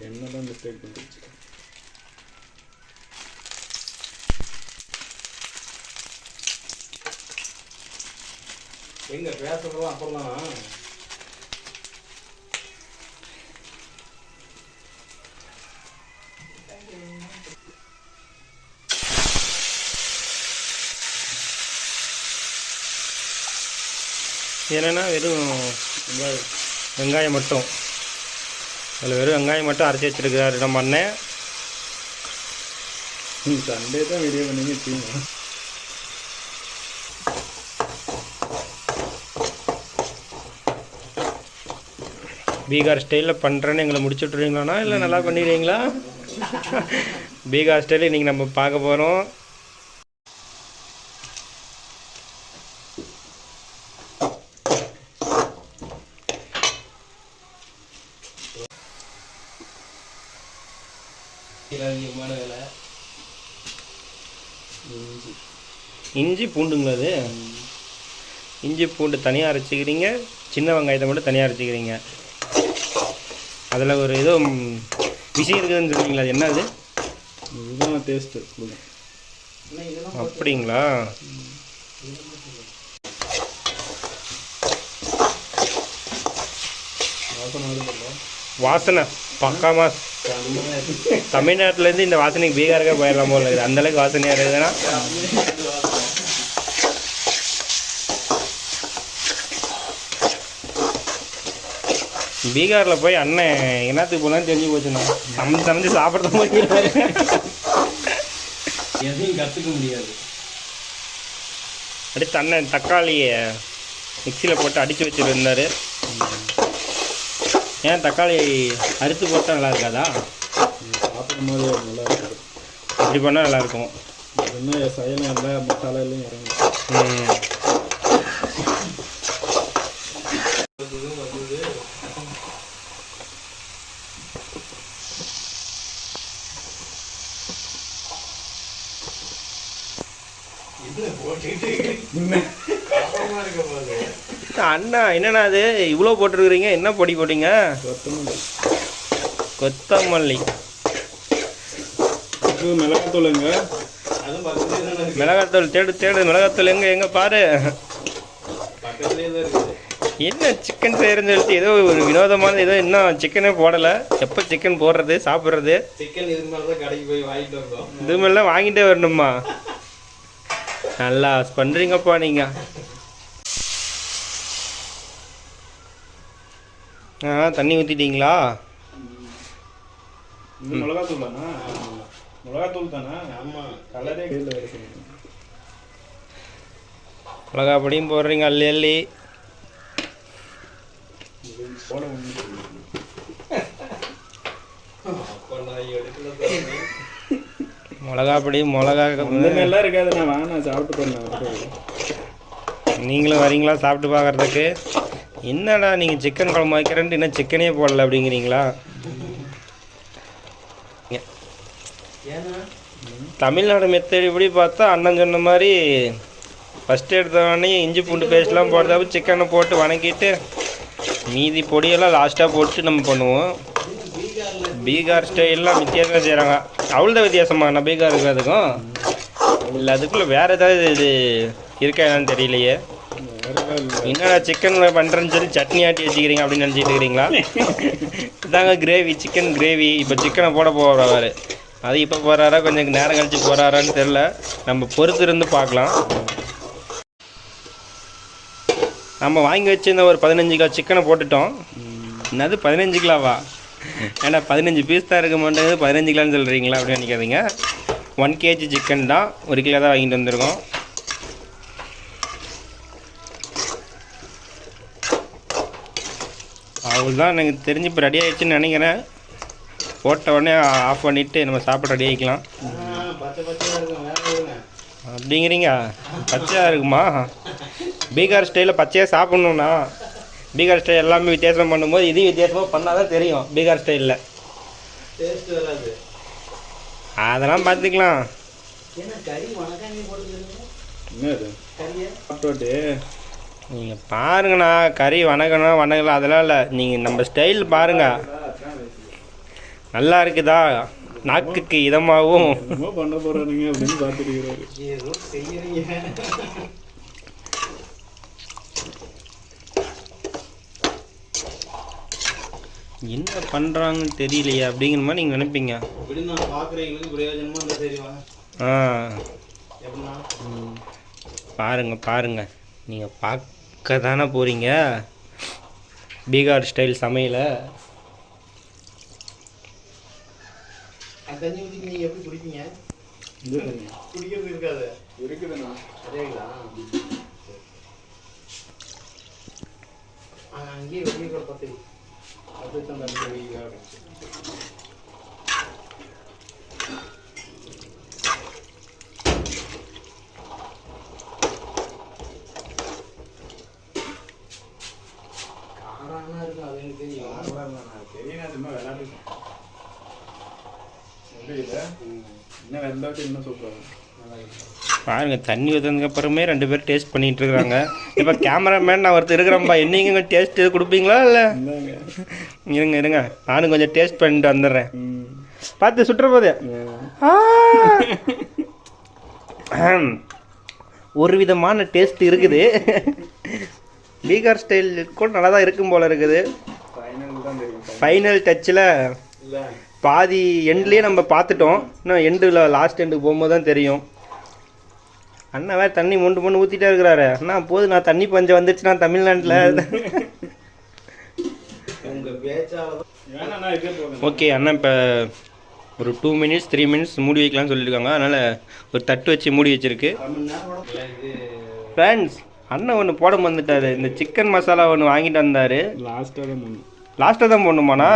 என்னதான் மிஸ்டேக் பண்ணிருச்சு எங்க பேசுறதுலாம் அப்புறம் தானா என்னென்னா வெறும் வெங்காயம். மட்டும். அதில் வெறும் வெங்காயம் மட்டும் அரைச்சி வச்சிருக்காரு நம்ம அண்ணன் சண்டே தான் வீடியோ பண்ணீங்க வச்சுக்கோங்க பீகார் ஸ்டைலில் பண்ணுறேன்னு எங்களை முடிச்சு விட்ருவீங்களாண்ணா இல்லை நல்லா பண்ணிடுவீங்களா பீகார் ஸ்டைலில் இன்றைக்கி நம்ம பார்க்க போகிறோம் அதிகமான வேலை. இஞ்சி. பூண்டுங்களா அது? இஞ்சி பூண்டு தனியாக அரைச்சிக்கிறீங்க. சின்ன வெங்காயத்தை மட்டும் தனியாக அரைச்சிக்கிறீங்க. அதில் ஒரு ஏதோ விஷயம் இருக்குதுன்னு சொன்னீங்களா அது என்ன அது இதுதான் டேஸ்ட்டு அப்படிங்களா? வாசனை. பக்காமா தமிழ்நாட்டிலேருந்து இந்த வாசனைக்கு பீகாருக்கே போயிடலாம் போல இருக்குது. அந்தளவுக்கு வாசனையாக இருக்குதுன்னா. பீகாரில் போய் அண்ணன் என்னத்துக்கு போனாலும் தெரிஞ்சு போச்சுண்ணா சமைச்சு சமைச்சு சாப்பிட்றது போய் எதையும் கத்துக்க முடியாது. அடுத்து அண்ணன் தக்காளியை மிக்சியில் போட்டு அடித்து வச்சுருந்தாரு. ஏன் தக்காளி அறுத்து போட்டால் நல்லா இருக்காதா? இது சாப்பிடும் போது நல்லா இருக்குது இப்படி பண்ணால் நல்லாயிருக்கும் என்ன சயனம் இல்லை மசாலா எல்லாம் இறங்கும் ம் அண்ணா என்னண்ணா அது இவ்வளோ போட்டிருக்கிறீங்க என்ன பொடி போட்டீங்க? கொத்தமல்லி. கொத்தமல்லி. மிளகாத்தூளுங்க மிளகாத்தூள் தேடு தேடு மிளகாத்தூள் எங்கே எங்கே பாரு. என்ன சிக்கன் செய்கிறேன்னு சொல்லிட்டு ஏதோ ஒரு வினோதமான ஏதோ இன்னும் சிக்கனே போடலை. எப்போ சிக்கன் போடுறது சாப்பிட்றது? சிக்கன் கடைக்கு போய் வாங்கிட்டு வந்தோம். இதுமெல்லாம் வாங்கிட்டே வரணுமா? நல்லா பண்ணுறீங்கப்பா நீங்கள் ஆ தண்ணி ஊற்றிட்டீங்களா இது மிளகாத்தூள் தானா? மிளகாத்தூள் தானா? ஆமாம் கலரே கீழே மிளகா பொடியும் போடுறீங்க அள்ளி அள்ளி. மிளகா பொடி மிளகா நல்லா இருக்காது நான் வாங்க நான் சாப்பிட்டு பண்ணேன் நீங்களும் வரீங்களா சாப்பிட்டு பார்க்குறதுக்கு என்னடா நீங்கள் சிக்கன் குழம்பு வைக்கிறேன்ட்டு இன்னும் சிக்கனே போடல அப்படிங்கிறீங்களா? தமிழ்நாடு மெத்தட் இப்படி பார்த்தா அண்ணன் சொன்ன மாதிரி ஃபஸ்ட்டு எடுத்த உடனே இஞ்சி பூண்டு பேஸ்ட்லாம் போடுறதாப்ப சிக்கனை போட்டு வணக்கிட்டு மீதி பொடியெல்லாம் லாஸ்ட்டாக போட்டு நம்ம பண்ணுவோம். பீகார் ஸ்டைல்லாம் வித்தியாசமாக செய்கிறாங்க அவ்வளோதான் வித்தியாசமா? நான் பீகார் இருக்கிறதுக்கும் இல்லை அதுக்குள்ளே வேறு ஏதாவது இது இருக்கா என்னன்னு தெரியலையே. என்னடா சிக்கன் பண்ணுறேன்னு சொல்லி சட்னி ஆட்டி வச்சுக்கிறீங்க அப்படின்னு நினச்சிட்டு இருக்கிறீங்களா? இதாங்க கிரேவி சிக்கன் கிரேவி இப்போ சிக்கனை போட போகிறவர் அது இப்போ போகிறாரா கொஞ்சம் நேரம் கழிச்சு போகிறாரான்னு தெரில நம்ம பொறுத்து இருந்து பார்க்கலாம். நம்ம வாங்கி வச்சிருந்த ஒரு பதினஞ்சு கிலோ சிக்கனை போட்டுட்டோம். என்னது பதினஞ்சு கிலோவா? ஏன்னா பதினஞ்சு பீஸ் தான் இருக்க மாட்டேங்குது பதினஞ்சு கிலோன்னு சொல்கிறீங்களா அப்படின்னு நினைக்காதீங்க. ஒன் கேஜி சிக்கன் தான். ஒரு கிலோ தான் வாங்கிட்டு வந்திருக்கோம். அவ்வளோதான் எனக்கு தெரிஞ்சு இப்போ ரெடி ஆயிடுச்சுன்னு நினைக்கிறேன். போட்ட உடனே ஆஃப் பண்ணிவிட்டு நம்ம சாப்பிட ரெடி ஆகிக்கலாம் அப்படிங்கிறீங்க? பச்சையாக இருக்குமா? பீகார் ஸ்டைலில் பச்சையாக சாப்பிட்ணுன்னா பீகார் ஸ்டைல் எல்லாமே வித்தியாசம் பண்ணும்போது இது வித்தியாசமாக பண்ணால் தான் தெரியும் பீகார் ஸ்டைலில் அதெல்லாம் பார்த்துக்கலாம் ஏன்னா கறி வணக்கம் நீ நீங்கள் பாருங்கண்ணா கறி வணக்கணும் வணங்கலாம் அதெல்லாம் இல்லை. நீங்கள் நம்ம ஸ்டைல் பாருங்க. நல்லா இருக்குதா? நாக்குக்கு இதமாகவும் பண்ண போறானுங்க அப்படின்னு செய்யறீங்க. என்ன பண்ணுறாங்கன்னு தெரியலையே அப்படிங்கிற மாதிரி நீங்கள் நினைப்பீங்க. ஆ. எப்படின்னா? பாருங்க பாருங்க. நீங்கள் பார்க்க தானே போகிறீங்க பீகார் ஸ்டைல் சமையலை. தண்ணி ஊற்றி நீங்கள் எப்படி குடிப்பீங்க? குடிக்கிறது இருக்காது. இருக்குதுண்ணா. அதேங்களா அங்கேயே வெளியே கூட பார்த்து அப்படியே தான் தண்ணி வெளியே காரானா இருக்கும் அது எனக்கு தெரியும் தெரியும் சும்மா விளையாடுறேன் எப்படி இல்லை இன்னும் வெந்தாட்டு இன்னும் சூப்பராக நல்லா இருக்கு. பாருங்க தண்ணி ஊற்றுனதுக்கு அப்புறமே ரெண்டு பேரும் டேஸ்ட் பண்ணிட்டு இருக்கிறாங்க. இப்போ கேமராமேன் நான் ஒருத்தர் இருக்கிறேன்ப்பா என்னைங்க டேஸ்ட் கொடுப்பீங்களா இல்லை? இருங்க இருங்க. நானும் கொஞ்சம் டேஸ்ட் பண்ணிட்டு வந்துடுறேன். பார்த்து சுட்டுற போதே. ஒரு விதமான டேஸ்ட் இருக்குது. பீகார் ஸ்டைல் கூட நல்லா தான் இருக்கும் போல இருக்குது. ஃபைனல் டச்சில் இல்லை. பாதி எண்ட்லேயே நம்ம பார்த்துட்டோம். இன்னும் எண்டில் லாஸ்ட் எண்டுக்கு போகும்போது தான் தெரியும். அண்ணா வேறு தண்ணி மொண்டு மொண்டு ஊற்றிட்டே இருக்கிறாரு. அண்ணா போது நான் தண்ணி பஞ்சம் வந்துச்சுன்னா தமிழ்நாட்டில். ஓகே அண்ணா இப்போ ஒரு டூ மினிட்ஸ் த்ரீ மினிட்ஸ் மூடி வைக்கலாம்னு சொல்லியிருக்காங்க. அதனால் ஒரு தட்டு வச்சு மூடி வச்சிருக்கு. ஃப்ரெண்ட்ஸ் அண்ணன் ஒன்று போட வந்துட்டாரு இந்த சிக்கன் மசாலா ஒன்று வாங்கிட்டு வந்தார். லாஸ்ட்டாக தான் மூணு லாஸ்ட்டாக தான் போடணுமாண்ணா?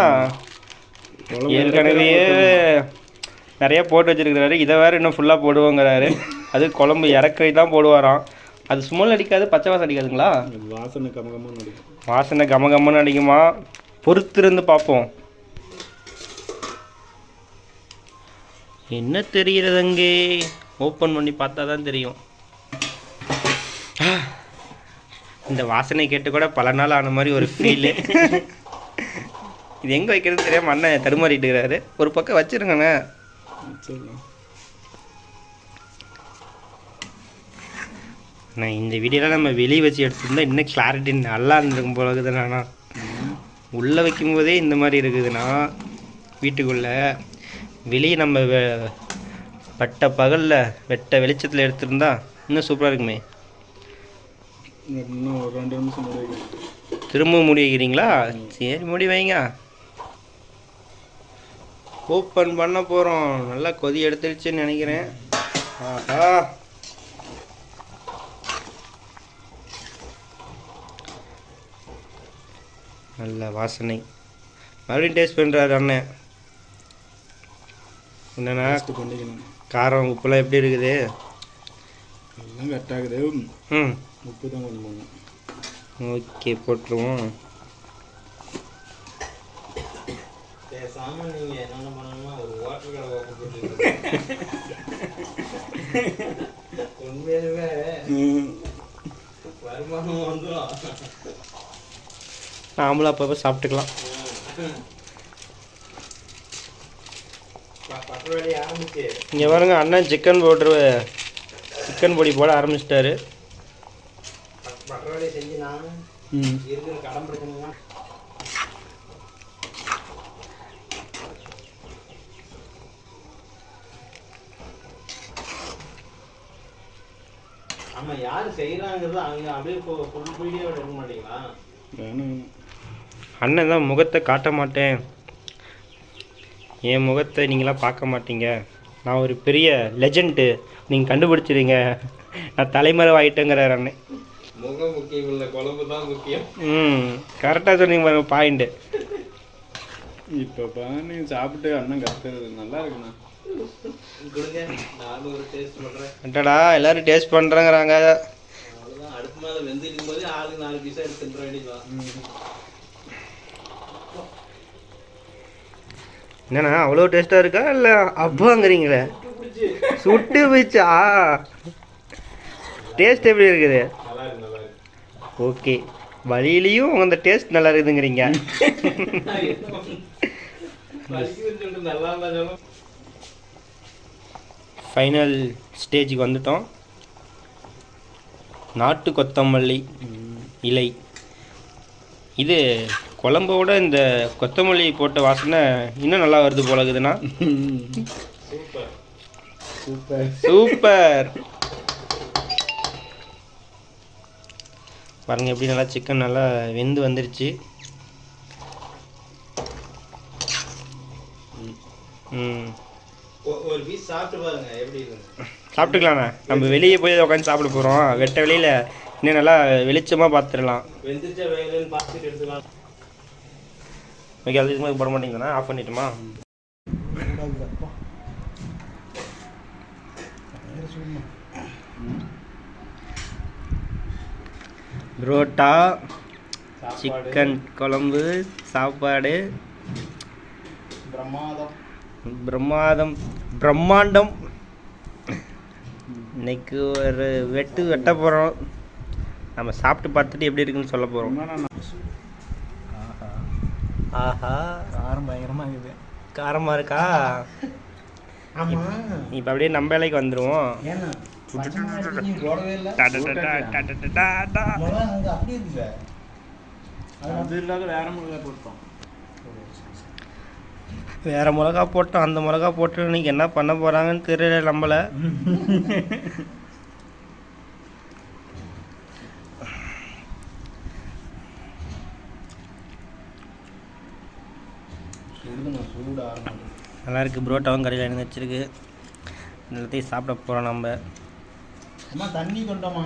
ஏற்கனவே நிறைய போட்டு வச்சிருக்கிறாரு. இதை வேறு இன்னும் ஃபுல்லாக போடுவோங்கிறாரு. அது குழம்பு இறக்கறி தான் போடுவாராம். அது ஸ்மெல் அடிக்காது பச்சை வாசம் அடிக்காதுங்களா வாசனை கமகமாக நடிக்கும். வாசனை கம கம்மன்னு அடிக்குமா பொறுத்திருந்து பார்ப்போம். என்ன தெரிகிறது அங்கே? ஓப்பன் பண்ணி பார்த்தா தான் தெரியும் இந்த வாசனை கேட்டு கூட பல நாள் ஆன மாதிரி ஒரு ஃபீலு இது எங்கே வைக்கிறது தெரியாம அண்ணன் தடுமாறிட்டு இருக்கிறாரு. ஒரு பக்கம் வச்சிருங்கண்ணே. சரி நான் இந்த வீடியோலாம் நம்ம வெளியே வச்சு எடுத்திருந்தா இன்னும் கிளாரிட்டி நல்லா இருந்திருக்கும் போல இருக்குதுண்ணா உள்ளே வைக்கும்போதே இந்த மாதிரி இருக்குதுண்ணா வீட்டுக்குள்ளே. வெளியே நம்ம பட்ட பகலில் வெட்ட வெளிச்சத்தில் எடுத்திருந்தா இன்னும் சூப்பராக இருக்குமே. இன்னும் ரெண்டு நிமிஷம் திரும்ப மூடி வைக்கிறீங்களா சரி மூடி வைங்க. ஓப்பன் பண்ண போகிறோம் நல்லா கொதி எடுத்துருச்சுன்னு நினைக்கிறேன். ஆஹா. நல்ல வாசனை. மறுபடியும் டேஸ்ட் பண்ணுறாரு அண்ணன். பண்ணிக்கணும். காரம் உப்புலாம் எப்படி இருக்குது? எல்லாம் கரெக்ட் ஆகுது ம். உப்பு தான் கொஞ்சம் ஓகே போட்டுருவோம் பேசாம நீங்க என்னென்ன பண்ணணும்னா ஒரு வாட்டர் கடை ஓப்பன் பண்ணிட்டு உண்மையிலுமே வருமானம் வந்துடும் நாமளும் அப்பப்போ சாப்பிட்டுக்கலாம். இங்கே பாருங்க அண்ணன் சிக்கன் போட்டு சிக்கன் பொடி போட ஆரம்பிச்சிட்டாரு. ம். யாரு செய்யறாங்கிறது அவங்க அப்படியே ஃபுல் வீடியோ எடுக்க மாட்டீங்களா? வேணும் அண்ணன் தான் முகத்தை காட்ட மாட்டேன். என் முகத்தை நீங்களாம் பார்க்க மாட்டீங்க. நான் ஒரு பெரிய லெஜெண்ட்டு நீங்கள் கண்டுபிடிச்சிருங்க. நான் தலைமறை ஆகிட்டேங்கிறார் அண்ணன். முகம் முக்கியம் இல்லை குழம்பு தான் முக்கியம். ம் கரெக்டாக சொன்னீங்க பாருங்க பாயிண்ட்டு இப்போ பண்ணி சாப்பிட்டு அண்ணன் கற்றுறது நல்லா இருக்குண்ணா. அட்டடா எல்லாரும் டேஸ்ட் பண்ணுறேங்கிறாங்க அவ்வளவுதான் அடுப்பு மேல வெந்து இருக்கும் போதே ஆளுக்கு நாலு பீஸா எடுத்து தின்ற வேண்டியதுதான் என்னண்ணா அவ்வளோ டேஸ்ட்டாக இருக்கா இல்லை அப்பாங்கிறீங்களே? சுட்டு போயிச்சா டேஸ்ட் எப்படி இருக்குது? ஓகே வழியிலையும் அந்த டேஸ்ட் நல்லா இருக்குதுங்கிறீங்க. நல்லா இருந்தாலும் ஃபைனல் ஸ்டேஜுக்கு வந்துட்டோம். நாட்டு கொத்தமல்லி இலை. இது குழம்போட இந்த கொத்தமல்லி போட்ட வாசனை இன்னும் நல்லா வருது போல இருக்குதுண்ணா. சூப்பர். சூப்பர். பாருங்க எப்படி நல்லா சிக்கன் நல்லா வெந்து வந்துருச்சு. ம். ஒரு பீஸ் சாப்பிட்டு பாருங்க எப்படி இருக்கு சாப்பிட்டுக்கலாண்ணா நம்ம வெளியே போய் உட்காந்து சாப்பிட போகிறோம் வெட்ட வெளியில் இன்னும் நல்லா வெளிச்சமாக பார்த்துடலாம். வெந்துச்சா வேலைன்னு பார்த்துட்டு எடுத்துக்கலாம். ஓகே அது போட மாட்டீங்கண்ணா ஆஃப் பண்ணிட்டுமா? புரோட்டா சிக்கன் குழம்பு சாப்பாடு. பிரமாதம். பிரம்மாதம் பிரம்மாண்டம். இன்னைக்கு ஒரு வெட்டு வெட்ட போகிறோம் நம்ம சாப்பிட்டு பார்த்துட்டு எப்படி இருக்குன்னு சொல்ல போகிறோம் ஆஹா. காரம் பயங்கரமா இருக்குது. காரமாக இருக்கா? ஆமா. இப்போ அப்படியே நம்ம வேலைக்கு வந்துடுவோம் அது இல்லாத வேற மிளகாய் போட்டோம் வேற மிளகா போட்டோம் அந்த மிளகா போட்டு இன்னைக்கு என்ன பண்ண போறாங்கன்னு தெரியல நம்மள நல்லா இருக்கு. புரோட்டாவும் கடையில் இருந்து வச்சிருக்கு. எல்லாத்தையும் சாப்பிட போகிறோம் நம்ம. அம்மா தண்ணி கொண்டோமா